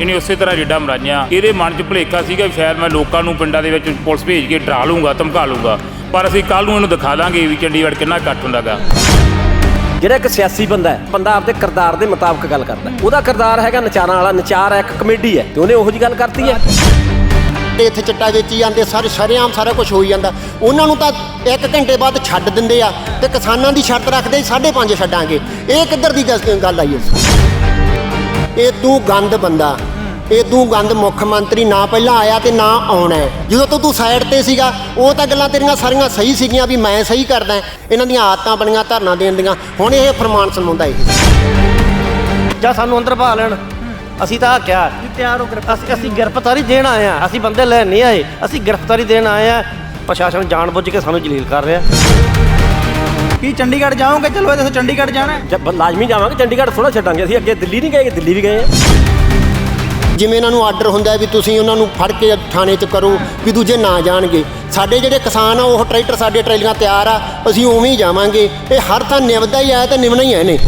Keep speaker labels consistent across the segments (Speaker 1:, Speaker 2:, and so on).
Speaker 1: ਇਹਨੇ ਉਸੇ ਤਰ੍ਹਾਂ ਜਿੱਡਾ ਮਰਾਈਆਂ ਇਹਦੇ ਮਨ 'ਚ ਭੁਲੇਖਾ ਸੀਗਾ ਵੀ ਸ਼ਾਇਦ ਮੈਂ ਲੋਕਾਂ ਨੂੰ ਪਿੰਡਾਂ ਦੇ ਵਿੱਚ ਪੁਲਿਸ ਭੇਜ ਕੇ ਡਰਾ ਲੂੰਗਾ ਧਮਕਾ ਲੂੰਗਾ ਪਰ ਅਸੀਂ ਕੱਲ ਨੂੰ ਇਹਨੂੰ ਦਿਖਾ ਦਾਂਗੇ ਵੀ ਚੰਡੀਗੜ੍ਹ ਕਿੰਨਾ ਇਕੱਠ ਹੁੰਦਾਗਾ।
Speaker 2: ਜਿਹੜਾ ਇੱਕ ਸਿਆਸੀ ਬੰਦਾ ਹੈ ਬੰਦਾ ਆਪਦੇ ਕਿਰਦਾਰ ਦੇ ਮੁਤਾਬਕ ਗੱਲ ਕਰਦਾ। ਉਹਦਾ ਕਿਰਦਾਰ ਹੈਗਾ ਨਚਾਰਾਂ ਵਾਲਾ ਨਚਾਰ ਹੈ ਇੱਕ ਕਮੇਡੀ ਹੈ ਤੇ ਉਹਨੇ ਉਹੋ ਜੀ ਗੱਲ ਕਰਤੀ ਹੈ।
Speaker 3: ਤੇ ਇੱਥੇ ਚਿੱਟਾ ਵੇਚੀ ਜਾਂਦੇ ਸਾਰੇ ਸ਼ਰੇਆਮ ਸਾਰਾ ਕੁਝ ਹੋਈ ਜਾਂਦਾ। ਉਹਨਾਂ ਨੂੰ ਤਾਂ ਇੱਕ ਘੰਟੇ ਬਾਅਦ ਛੱਡ ਦਿੰਦੇ ਆ ਤੇ ਕਿਸਾਨਾਂ ਦੀ ਸ਼ਰਤ ਰੱਖਦੇ 5.5 ਛੱਡਾਂਗੇ। ਇਹ ਕਿੱਧਰ ਦੀ ਗੱਲ- ਗੱਲ ਆਈ ਹੈ? ਇਹ ਤੂੰ ਗੰਦ ਬੰਦਾ। ਇਹ ਤੂੰ ਗੰਦ ਮੁੱਖ ਮੰਤਰੀ ਨਾ ਪਹਿਲਾਂ ਆਇਆ ਤੇ ਨਾ ਆਉਣਾ ਹੈ। ਜਦੋਂ ਤੋਂ ਤੂੰ ਸਾਈਡ ਤੇ ਸੀਗਾ ਉਹ ਤਾਂ ਗੱਲਾਂ ਤੇਰੀਆਂ ਸਾਰੀਆਂ ਸਹੀ ਸੀਗੀਆਂ ਵੀ ਮੈਂ ਸਹੀ ਕਰਦਾ ਇਹਨਾਂ ਦੀਆਂ ਆਦਤਾਂ ਬਣੀਆਂ ਧਰਨਾ ਦੇਣ ਦੀਆਂ। ਹੁਣ ਇਹ ਫਰਮਾਨ ਸੁਣਾਉਂਦਾ ਇਹ।
Speaker 4: ਜਾਂ ਸਾਨੂੰ ਅੰਦਰ ਪਾ ਲੈਣ। ਅਸੀਂ ਤਾਂ ਕਿਹਾ ਤਿਆਰ ਹੋ ਅਸੀਂ ਅਸੀਂ ਗ੍ਰਿਫਤਾਰੀ ਦੇਣ ਆਏ ਆ ਅਸੀਂ ਬੰਦੇ ਲੈਣ ਨਹੀਂ ਆਏ। ਅਸੀਂ ਗ੍ਰਿਫਤਾਰੀ ਦੇਣ ਆਏ ਆ ਪ੍ਰਸ਼ਾਸਨ ਜਾਣਬੁੱਝ ਕੇ ਸਾਨੂੰ ਜਲੀਲ ਕਰ ਰਿਹਾ।
Speaker 5: ਕੀ ਚੰਡੀਗੜ੍ਹ ਜਾਓਗੇ? ਚਲੋ ਇਹ ਦੱਸੋ ਚੰਡੀਗੜ੍ਹ ਜਾਣਾ ਹੈ?
Speaker 2: ਜਦ ਲਾਜ਼ਮੀ ਜਾਵਾਂਗੇ ਚੰਡੀਗੜ੍ਹ ਥੋੜਾ ਛੱਡਾਂਗੇ ਅਸੀਂ ਅੱਗੇ ਦਿੱਲੀ ਨਹੀਂ ਗਏ ਦਿੱਲੀ ਵੀ ਗਏ। ਹਾਂ
Speaker 3: ਜਿਵੇਂ ਇਹਨਾਂ ਨੂੰ ਆਰਡਰ ਹੁੰਦਾ ਹੈ ਵੀ ਤੁਸੀਂ ਉਹਨਾਂ ਨੂੰ ਫੜ ਕੇ ਥਾਣੇ 'ਚ ਕਰੋ ਵੀ ਦੂਜੇ ਨਾ ਜਾਣਗੇ। ਸਾਡੇ ਜਿਹੜੇ ਕਿਸਾਨ ਆ ਉਹ ਟਰੈਕਟਰ ਸਾਡੇ ਟਰੈਲੀਆਂ ਤਿਆਰ ਆ ਅਸੀਂ ਉਵੇਂ ਹੀ ਜਾਵਾਂਗੇ। ਇਹ ਹਰ ਤਾਂ ਨਿਵਦਾ ਹੀ ਆ ਤੇ ਨਿਵਣਾ ਹੀ ਹੈ ਨੇ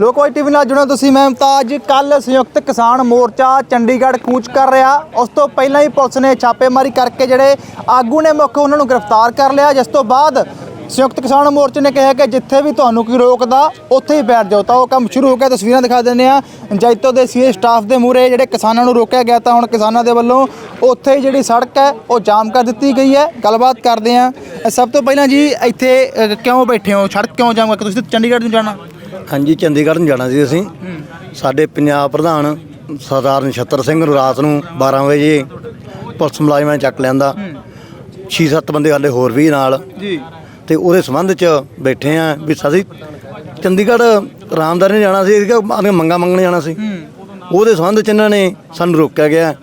Speaker 5: ਲੋਕੋਈ ਟੀਵੀ ਨਾਲ ਜੁੜੋ ਤੁਸੀਂ, ਮੈਂ ਮੁਮਤਾਜ। ਕੱਲ ਸੰਯੁਕਤ ਕਿਸਾਨ ਮੋਰਚਾ ਚੰਡੀਗੜ੍ਹ ਕੂਚ ਕਰ ਰਿਹਾ। ਉਸ ਤੋਂ ਪਹਿਲਾਂ ਹੀ ਪੁਲਿਸ ਨੇ ਛਾਪੇਮਾਰੀ ਕਰਕੇ ਜਿਹੜੇ ਆਗੂ ਨੇ ਮੁੱਖ, ਉਹਨਾਂ ਨੂੰ ਗ੍ਰਿਫਤਾਰ ਕਰ ਲਿਆ। ਜਿਸ ਤੋਂ ਬਾਅਦ ਸੰਯੁਕਤ ਕਿਸਾਨ ਮੋਰਚੇ ਨੇ ਕਿਹਾ ਕਿ ਜਿੱਥੇ ਵੀ ਤੁਹਾਨੂੰ ਕੋਈ ਰੋਕਦਾ, ਉੱਥੇ ਹੀ ਬੈਠ ਜਾਓ। ਤਾਂ ਉਹ ਕੰਮ ਸ਼ੁਰੂ ਹੋ ਗਿਆ ਤਸਵੀਰਾਂ ਦਿਖਾ ਦਿੰਦੇ ਆ ਜੈਤੋ ਦੇ ਸੀਏ ਸਟਾਫ ਦੇ ਮੂਹਰੇ ਜਿਹੜੇ ਕਿਸਾਨਾਂ ਨੂੰ ਰੋਕਿਆ ਗਿਆ, ਤਾਂ ਹੁਣ ਕਿਸਾਨਾਂ ਦੇ ਵੱਲੋਂ ਉੱਥੇ ਹੀ ਜਿਹੜੀ ਸੜਕ ਹੈ, ਉਹ ਜਾਮ ਕਰ ਦਿੱਤੀ ਗਈ ਹੈ। ਗੱਲਬਾਤ ਕਰਦੇ ਆ ਸਭ ਤੋਂ ਪਹਿਲਾਂ ਜੀ, ਇੱਥੇ ਕਿਉਂ ਬੈਠੇ ਹੋ? ਸੜਕ ਕਿਉਂ ਜਾਮ ਕਰ ਤੁਸੀਂ ਚੰਡੀਗੜ੍ਹ ਨੂੰ ਜਾਣਾ?
Speaker 6: ਹਾਂਜੀ ਚੰਡੀਗੜ੍ਹ ਨੂੰ ਜਾਣਾ ਸੀ ਅਸੀਂ। ਸਾਡੇ ਪੰਜਾਬ ਪ੍ਰਧਾਨ ਸਰਦਾਰ ਨਛੱਤਰ ਸਿੰਘ ਨੂੰ ਰਾਤ ਨੂੰ 12 ਵਜੇ ਪੁਲਿਸ ਮੁਲਾਜ਼ਮਾਂ ਨੇ ਚੱਕ ਲਿਆਂਦਾ। 6-7 ਬੰਦੇ ਹਾਲੇ ਹੋਰ ਵੀ ਨਾਲ।
Speaker 5: ਜੀ।
Speaker 6: ਤੇ ਉਹਦੇ ਸੰਬੰਧ 'ਚ ਬੈਠੇ ਆ ਵੀ ਅਸੀਂ ਚੰਡੀਗੜ੍ਹ ਆਰਾਮਦਾਰ ਨੇ ਜਾਣਾ ਸੀ ਆਪਣੀਆਂ ਮੰਗਾਂ ਮੰਗਣ ਜਾਣਾ ਸੀ। ਉਹਦੇ ਸੰਬੰਧ 'ਚ ਇਹਨਾਂ ਨੇ ਸਾਨੂੰ ਰੋਕਿਆ ਗਿਆ।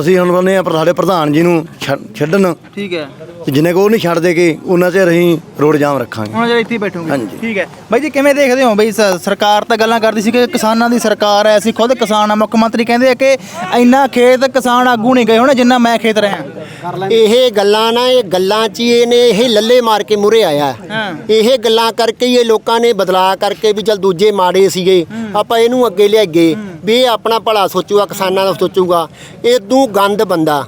Speaker 6: ਅਸੀਂ ਹੁਣ ਕਹਿੰਦੇ ਆ ਪਰ ਸਾਡੇ ਪ੍ਰਧਾਨ ਜੀ ਨੂੰ ਛੱਡ- ਛੱਡਣ।
Speaker 5: ਠੀਕ ਹੈ।
Speaker 6: ਤੇ ਜਿੰਨੇ ਕੋ ਨਹੀਂ ਛੱਡ ਦੇਗੇ ਉਹਨਾਂ ਚਿਰ ਅਸੀਂ ਰੋਡ ਜਾਮ ਰੱਖਾਂਗੇ।
Speaker 5: ਹੁਣ ਜਿਹੜੇ ਇੱਥੇ ਹੀ ਬੈਠੋਗੇ।
Speaker 6: ਹਾਂਜੀ।
Speaker 5: ਠੀਕ ਹੈ। ਬਾਈ ਜੀ ਕਿਵੇਂ ਦੇਖਦੇ ਹੋ ਬਈ ਸ- ਸਰਕਾਰ ਤਾਂ ਗੱਲਾਂ ਕਰਦੀ ਸੀ ਕਿ ਕਿਸਾਨਾਂ ਦੀ ਸਰਕਾਰ ਹੈ ਅਸੀਂ ਖੁਦ ਕਿਸਾਨ ਆ ਮੁੱਖ ਮੰਤਰੀ ਕਹਿੰਦੇ ਆ ਕਿ ਇੰਨਾ ਖੇਤ ਕਿਸਾਨ ਆਗੂ ਨਹੀਂ ਗਏ ਹੋਣੇ ਜਿੰਨਾ ਮੈਂ ਖੇਤ ਰਿਹਾ
Speaker 3: ਇਹ ਗੱਲਾਂ ਨਾ ਇਹ ਗੱਲਾਂ 'ਚ ਹੀ ਇਹਨੇ ਇਹ ਲੱਲੇ ਮਾਰ ਕੇ ਮੁਰੇ ਆਇਆ। ਇਹ ਗੱਲਾਂ ਕਰਕੇ ਹੀ ਇਹ ਲੋਕਾਂ ਨੇ ਬਦਲਾ ਕਰਕੇ ਵੀ ਚਲ ਦੂਜੇ ਮਾੜੇ ਸੀਗੇ। ਆਪਾਂ ਇਹਨੂੰ ਅੱਗੇ ਲਿਆਈਏ ਵੀ ਇਹ ਆਪਣਾ ਭਲਾ ਸੋਚੂਗਾ ਕਿਸਾਨਾਂ ਦਾ ਸੋਚੂਗਾ। ਇਹ ਤੂੰ ਗੰਦ ਬੰਦਾ।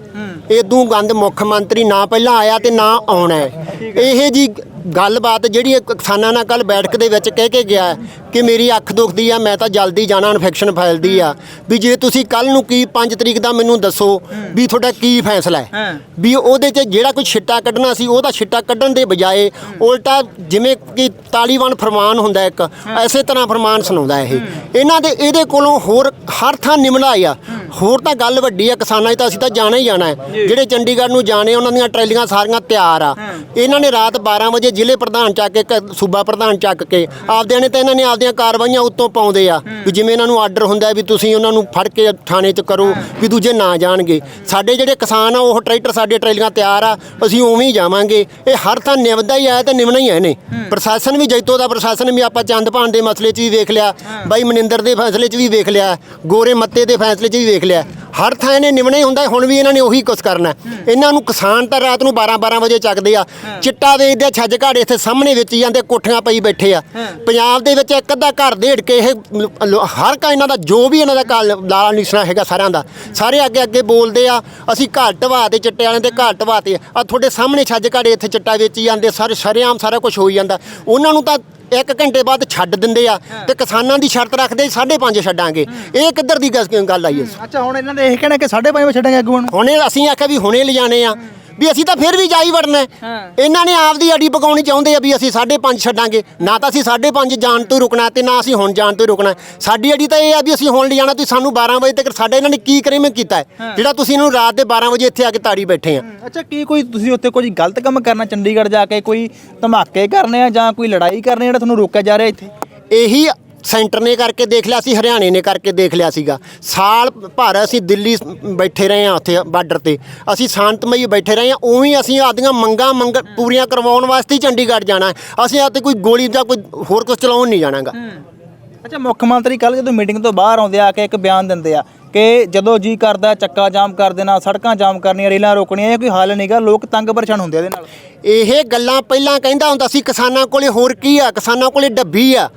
Speaker 3: ਇਹ ਤੂੰ ਗੰਦ ਮੁੱਖ ਮੰਤਰੀ ਨਾ ਪਹਿਲਾਂ ਆਇਆ ਤੇ ਨਾ ਆਉਣਾ। ਇਹ ਜੀ ਗੱਲਬਾਤ ਜਿਹੜੀ ਕਿਸਾਨਾਂ ਨਾਲ ਕੱਲ ਬੈਠਕ ਦੇ ਵਿੱਚ ਕਹਿ ਕੇ ਗਿਆ ਕਿ ਮੇਰੀ ਅੱਖ ਦੁਖਦੀ ਆ ਮੈਂ ਤਾਂ ਜਲਦੀ ਜਾਣਾ ਇਨਫੈਕਸ਼ਨ ਫੈਲਦੀ ਆ। ਵੀ ਜੇ ਤੁਸੀਂ ਕੱਲ ਨੂੰ ਕੀ 5 ਤਰੀਕ ਦਾ ਮੈਨੂੰ ਦੱਸੋ ਵੀ ਤੁਹਾਡਾ ਕੀ ਫੈਸਲਾ ਹੈ। ਵੀ ਉਹਦੇ 'ਚ ਜਿਹੜਾ ਕੋਈ ਛਿੱਟਾ ਕੱਢਣਾ ਸੀ ਉਹਦਾ ਛਿੱਟਾ ਕੱਢਣ ਦੇ ਬਜਾਏ ਉਲਟਾ ਜਿਵੇਂ ਕਿ ਤਾਲੀਬਾਨ ਫਰਮਾਨ ਹੁੰਦਾ ਇੱਕ ਐਸੇ ਤਰ੍ਹਾਂ ਫਰਮਾਨ ਸੁਣਾਉਂਦਾ ਇਹ। ਇਹਨਾਂ ਦੇ ਇਹਦੇ ਕੋਲੋਂ ਹੋਰ ਹਰ ਥਾਂ ਨਿਮਣਾ ਆ। ਹੋਰ ਤਾਂ ਗੱਲ ਵੱਡੀ ਆ ਕਿਸਾਨਾਂ 'ਚ ਤਾਂ ਅਸੀਂ ਤਾਂ ਜਾਣਾ ਹੀ ਜਾਣਾ ਹੈ। ਜਿਹੜੇ ਚੰਡੀਗੜ੍ਹ ਨੂੰ ਜਾਣੇ ਉਹਨਾਂ ਦੀਆਂ ਟਰੈਲੀਆਂ ਸਾਰੀਆਂ ਤਿਆਰ ਆ। ਇਹਨਾਂ ਨੇ ਰਾਤ 12 ਵਜੇ ਜ਼ਿਲ੍ਹੇ ਪ੍ਰਧਾਨ ਚੱਕ ਕੇ ਕ- ਸੂਬਾ ਪ੍ਰਧਾਨ ਚੱਕ ਕੇ ਆਪਦਿਆਂ ਨੇ ਤਾਂ ਇਹਨਾਂ ਨੇ ਆਪਦੀਆਂ ਕਾਰਵਾਈਆਂ ਉੱਤੋਂ ਪਾਉਂਦੇ ਆ ਵੀ ਜਿਵੇਂ ਇਹਨਾਂ ਨੂੰ ਆਰਡਰ ਹੁੰਦਾ ਹੈ ਵੀ ਤੁਸੀਂ ਉਹਨਾਂ ਨੂੰ ਫੜ ਕੇ ਥਾਣੇ 'ਚ ਕਰੋ ਵੀ ਦੂਜੇ ਨਾ ਜਾਣਗੇ। ਸਾਡੇ ਜਿਹੜੇ ਕਿਸਾਨ ਆ ਉਹ ਟਰੈਕਟਰ ਸਾਡੇ ਟਰੈਲੀਆਂ ਤਿਆਰ ਆ ਅਸੀਂ ਉਵੇਂ ਹੀ ਜਾਵਾਂਗੇ। ਇਹ ਹਰ ਥਾਂ ਨਿਵਦਾ ਹੀ ਆਇਆ ਤੇ ਨਿਵਣਾ ਹੀ ਹੈ ਨੇ। ਪ੍ਰਸ਼ਾਸਨ ਵੀ ਜੈਤੋ ਦਾ ਪ੍ਰਸ਼ਾਸਨ ਵੀ ਆਪਾਂ ਚੰਦਪਾਨ ਦੇ ਮਸਲੇ 'ਚ ਵੀ ਵੇਖ ਲਿਆ। ਬਾਈ ਮਨਿੰਦਰ ਦੇ ਫੈਸਲੇ 'ਚ ਵੀ ਵੇਖ ਲਿਆ। ਗੋਰੇ ਮੱਤੇ ਦੇ ਫੈਸਲੇ 'ਚ ਵੀ ਵੇਖ ਲਿਆ। ਹਰ ਥਾਂ ਇਹਨੇ ਨਿਵਣਾ ਹੀ ਹੁੰਦਾ ਹੁਣ ਵੀ ਇਹਨਾਂ ਨੇ ਉਹੀ ਕੁਛ ਕਰਨਾ। ਹੈ। ਇਹਨਾਂ ਨੂੰ ਕਿਸਾਨ ਤਾਂ ਰਾਤ ਨੂੰ 12 12 ਵਜੇ ਚੱਕਦੇ ਆ। ਚਿੱਟਾ ਵੇਚਦੇ ਆ, ਛੱਜ ਘਾੜੇ ਇੱਥੇ ਸਾਹਮਣੇ ਵੇਚੀ ਜਾਂਦੇ ਕੋਠੀਆਂ ਪਈ ਬੈਠੇ ਆ। ਪੰਜਾਬ ਦੇ ਵਿੱਚ ਇੱਕ ਅੱਧਾ ਘਰ ਦੇੜ ਕੇ ਇਹ ਲ- ਹਰ ਕਾ ਇਹਨਾਂ ਦਾ ਜੋ ਵੀ ਇਹਨਾਂ ਦਾ ਕਾਲ ਲਾਲ ਨਿਸ਼ਾਨਾ ਹੈਗਾ ਸਾਰਿਆਂ ਦਾ। ਸਾਰੇ ਅੱਗੇ ਅੱਗੇ ਬੋਲਦੇ ਆ ਅਸੀਂ ਘਰ ਢਵਾ ਤੇ ਚਿੱਟੇ ਵਾਲਿਆਂ ਦੇ ਘਰ ਢਵਾ ਤੇ। ਆ ਤੁਹਾਡੇ ਸਾਹਮਣੇ ਛੱਜ ਘਾੜੇ ਇੱਥੇ ਚਿੱਟਾ ਵੇਚੀ ਜਾਂਦੇ ਸਾਰੇ ਸ਼ਰੇਆਮ ਸਾਰਾ ਕੁਝ ਹੋਈ ਜਾਂਦਾ। ਉਹਨਾਂ ਨੂੰ ਤਾਂ ਇੱਕ ਘੰਟੇ ਬਾਅਦ ਛੱਡ ਦਿੰਦੇ ਆ ਤੇ ਕਿਸਾਨਾਂ ਦੀ ਸ਼ਰਤ ਰੱਖਦੇ 5.5 ਛੱਡਾਂਗੇ। ਇਹ ਕਿੱਧਰ ਦੀ ਗੱਲ ਗੱਲ ਆਈ ਹੈ?
Speaker 5: ਅੱਛਾ ਹੁਣ ਇਹਨਾਂ ਦੇ ਇਹ ਕਹਿਣਾ ਕਿ 5:30 ਵਜੇ ਛੱਡਾਂਗੇ ਆਗੂਆਂ ਨੂੰ
Speaker 3: ਹੁਣੇ ਅਸੀਂ ਆਖਿਆ ਵੀ ਹੁਣੇ ਲਿਜਾਣੇ ਆ। ਵੀ ਅਸੀਂ ਤਾਂ ਫਿਰ ਵੀ ਜਾਈ ਵੜਨਾ ਹੈ। ਇਹਨਾਂ ਨੇ ਆਪਦੀ ਅੜੀ ਪਕਾਉਣੀ ਚਾਹੁੰਦੇ ਆ ਵੀ ਅਸੀਂ 5.5 ਛੱਡਾਂਗੇ। ਨਾ ਤਾਂ ਅਸੀਂ 5.5 ਜਾਣ ਤੋਂ ਹੀ ਰੁਕਣਾ ਤੇ ਨਾ ਅਸੀਂ ਹੁਣ ਜਾਣ ਤੋਂ ਹੀ ਰੁਕਣਾ ਸਾਡੀ ਅੜੀ ਤਾਂ ਇਹ ਆ ਵੀ ਅਸੀਂ ਹੁਣ ਲਿਜਾਣਾ ਤੁਸੀਂ ਸਾਨੂੰ 12 ਵਜੇ ਤੱਕ ਸਾਡੇ ਇਹਨਾਂ ਨੇ ਕੀ ਕਰੀਮ ਕੀਤਾ ਹੈ। ਜਿਹੜਾ ਤੁਸੀਂ ਇਹਨੂੰ ਰਾਤ ਦੇ 12 ਵਜੇ ਇੱਥੇ ਆ ਕੇ ਤਾੜੀ ਬੈਠੇ ਆ।
Speaker 5: ਅੱਛਾ ਕੀ ਕੋਈ ਤੁਸੀਂ ਉੱਥੇ ਕੋਈ ਗਲਤ ਕੰਮ ਕਰਨਾ ਚੰਡੀਗੜ੍ਹ ਜਾ ਕੇ ਕੋਈ ਧਮਾਕੇ ਕਰਨੇ ਆ ਜਾਂ ਕੋਈ ਲੜਾਈ ਕਰਨੀ ਜਿਹੜਾ ਤੁਹਾਨੂੰ ਰੋਕਿਆ ਜਾ ਰਿਹਾ ਇੱਥੇ?
Speaker 3: ਇਹੀ ਸੈਂਟਰ ਨੇ ਕਰਕੇ ਦੇਖ ਲਿਆ ਸੀ, ਹਰਿਆਣੇ ਨੇ ਕਰਕੇ ਦੇਖ ਲਿਆ ਸੀਗਾ। ਸਾਲ ਭਰ ਅਸੀਂ ਦਿੱਲੀ ਬੈਠੇ ਰਹੇ ਆ ਉੱਥੇ ਬਾਰਡਰ ਤੇ। ਅਸੀਂ ਸ਼ਾਂਤਮਈ ਬੈਠੇ ਰਹੇ ਆ ਉਵੇਂ ਅਸੀਂ ਆਪਦੀਆਂ ਮੰਗਾਂ ਮੰਗ ਪੂਰੀਆਂ ਕਰਵਾਉਣ ਵਾਸਤੇ ਚੰਡੀਗੜ੍ਹ ਜਾਣਾ ਅਸੀਂ ਆ ਤੇ ਕੋਈ ਗੋਲੀ ਜਾਂ ਕੋਈ ਹੋਰ ਕੁਝ ਚਲਾਉਣ ਨਹੀਂ ਜਾਣਾਗਾ।
Speaker 5: ਅੱਛਾ, ਮੁੱਖ ਮੰਤਰੀ ਕੱਲ ਜਦੋਂ ਮੀਟਿੰਗ ਤੋਂ ਬਾਹਰ ਆਉਂਦੇ ਆ ਕੇ ਇੱਕ ਬਿਆਨ ਦਿੰਦੇ ਆ ਕਿ ਜਦੋਂ ਜੀ ਕਰਦਾ ਚੱਕਾ ਜਾਮ ਕਰ ਦੇਣਾ ਸੜਕਾਂ ਜਾਮ ਕਰਨੀਆਂ ਰੇਲਾਂ ਰੋਕਣੀਆਂ ਇਹ ਕੋਈ ਹੱਲ ਨਹੀਂਗਾ ਲੋਕ ਤੰਗ ਪਰੇਸ਼ਾਨ ਹੁੰਦੇ ਆ ਇਹਦੇ ਨਾਲ।
Speaker 3: ਇਹ ਗੱਲਾਂ ਪਹਿਲਾਂ ਕਹਿੰਦਾ ਹੁੰਦਾ ਸੀ ਕਿਸਾਨਾਂ ਕੋਲੇ ਹੋਰ ਕੀ ਆ? ਕਿਸਾਨਾਂ ਕੋਲੇ ਡੱਬੀ ਆ।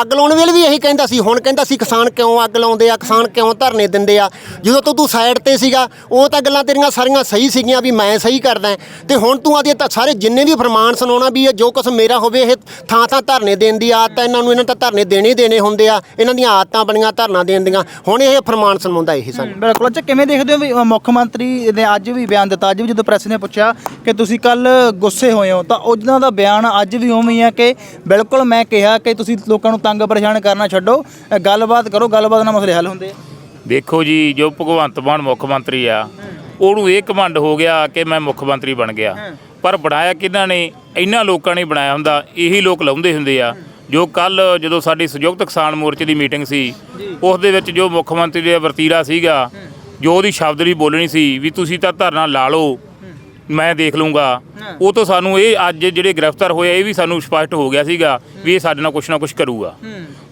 Speaker 3: ਅੱਗ ਲਾਉਣ ਵੇਲੇ ਵੀ ਇਹੀ ਕਹਿੰਦਾ ਸੀ। ਹੁਣ ਕਹਿੰਦਾ ਸੀ ਕਿਸਾਨ ਕਿਉਂ ਅੱਗ ਲਾਉਂਦੇ ਆ? ਕਿਸਾਨ ਕਿਉਂ ਧਰਨੇ ਦਿੰਦੇ ਆ? ਜਦੋਂ ਤੋਂ ਤੂੰ ਸਾਈਡ ਤੇ ਸੀਗਾ ਉਹ ਤਾਂ ਗੱਲਾਂ ਤੇਰੀਆਂ ਸਾਰੀਆਂ ਸਹੀ ਸੀਗੀਆਂ ਵੀ ਮੈਂ ਸਹੀ ਕਰਦਾ ਤੇ ਹੁਣ ਤੂੰ ਆਦੀ ਤਾਂ ਸਾਰੇ ਜਿੰਨੇ ਵੀ ਫਰਮਾਨ ਸੁਣਾਉਣਾ ਵੀ ਇਹ ਜੋ ਕੁਛ ਮੇਰਾ ਹੋਵੇ ਇਹ ਥਾਂ ਥਾਂ ਧਰਨੇ ਦੇਣ ਦੀ ਆਦਤ ਇਹਨਾਂ ਨੂੰ ਇਹਨਾਂ ਤਾਂ ਧਰਨੇ ਦੇਣੇ ਹੀ ਦੇਣੇ ਹੁੰਦੇ ਆ। ਇਹਨਾਂ ਦੀਆਂ ਆਦਤਾਂ ਬਣੀਆਂ ਧਰਨਾ ਦੇਣ ਦੀਆਂ। ਹੁਣ ਇਹ ਫਰਮਾਨ ਸੁਣਾਉਂਦਾ ਇਹ ਸਾਨੂੰ
Speaker 5: ਬਿਲਕੁਲ। ਅੱਛਾ ਕਿਵੇਂ ਦੇਖਦੇ ਹੋ ਵੀ ਅ, ਮੁੱਖ ਮੰਤਰੀ ਨੇ ਅੱਜ ਵੀ ਬਿਆਨ ਦਿੱਤਾ ਅੱਜ ਵੀ ਜਦੋਂ ਪ੍ਰੈਸ ਨੇ ਪੁੱਛਿਆ ਕਿ ਤੁਸੀਂ ਕੱਲ ਗੁੱਸੇ ਹੋਏ ਹੋ ਤਾਂ ਉਹਨਾਂ ਦਾ ਬਿਆਨ ਅੱਜ ਵੀ ਉਵੇਂ ਹੀ ਆ ਕਿ ਬਿਲਕੁਲ ਮੈਂ ਕਿਹਾ ਕਿ ਤੁਸੀਂ ਲੋਕਾਂ ਨੂੰ ਤੰਗ ਪਰੇਸ਼ਾਨ ਕਰਨਾ ਛੱਡੋ ਅ, ਗੱਲਬਾਤ ਕਰੋ ਗੱਲਬਾਤ ਨਾਲ ਮਸਲੇ ਹੱਲ ਹੁੰਦੇ ਆ।
Speaker 1: ਦੇਖੋ ਜੀ ਜੋ ਭਗਵੰਤ ਮਾਨ ਮੁੱਖ ਮੰਤਰੀ ਆ ਉਹਨੂੰ ਇਹ ਘਮੰਡ ਹੋ ਗਿਆ ਕਿ ਮੈਂ ਮੁੱਖ ਮੰਤਰੀ ਬਣ ਗਿਆ। ਪਰ ਬਣਾਇਆ ਕਿਹਨਾਂ ਨੇ? ਇਹਨਾਂ ਲੋਕਾਂ ਨੇ ਬਣਾਇਆ ਹੁੰਦਾ ਇਹੀ ਲੋਕ ਲਾਉਂਦੇ ਹੁੰਦੇ ਆ। ਜੋ ਕੱਲ ਜਦੋਂ ਸਾਡੀ ਸੰਯੁਕਤ ਕਿਸਾਨ ਮੋਰਚੇ ਦੀ ਮੀਟਿੰਗ ਸੀ ਉਸ ਦੇ ਵਿੱਚ ਜੋ ਮੁੱਖ ਮੰਤਰੀ ਦਾ ਵਰਤੀਰਾ ਸੀਗਾ ਜੋ ਉਹਦੀ ਸ਼ਬਦ ਵੀ ਬੋਲਣੀ ਸੀ ਵੀ ਤੁਸੀਂ ਤਾਂ ਧਰਨਾ ਲਾ ਲਓ ਮੈਂ ਦੇਖ ਲੂੰਗਾ ਉਹ ਤੋਂ ਸਾਨੂੰ ਇਹ ਅੱਜ ਜਿਹੜੇ ਗ੍ਰਿਫਤਾਰ ਹੋਏ ਇਹ ਵੀ ਸਾਨੂੰ ਸਪਸ਼ਟ ਹੋ ਗਿਆ ਸੀਗਾ ਵੀ ਇਹ ਸਾਡੇ ਨਾਲ ਕੁਛ ਨਾ ਕੁਛ ਕਰੂਗਾ।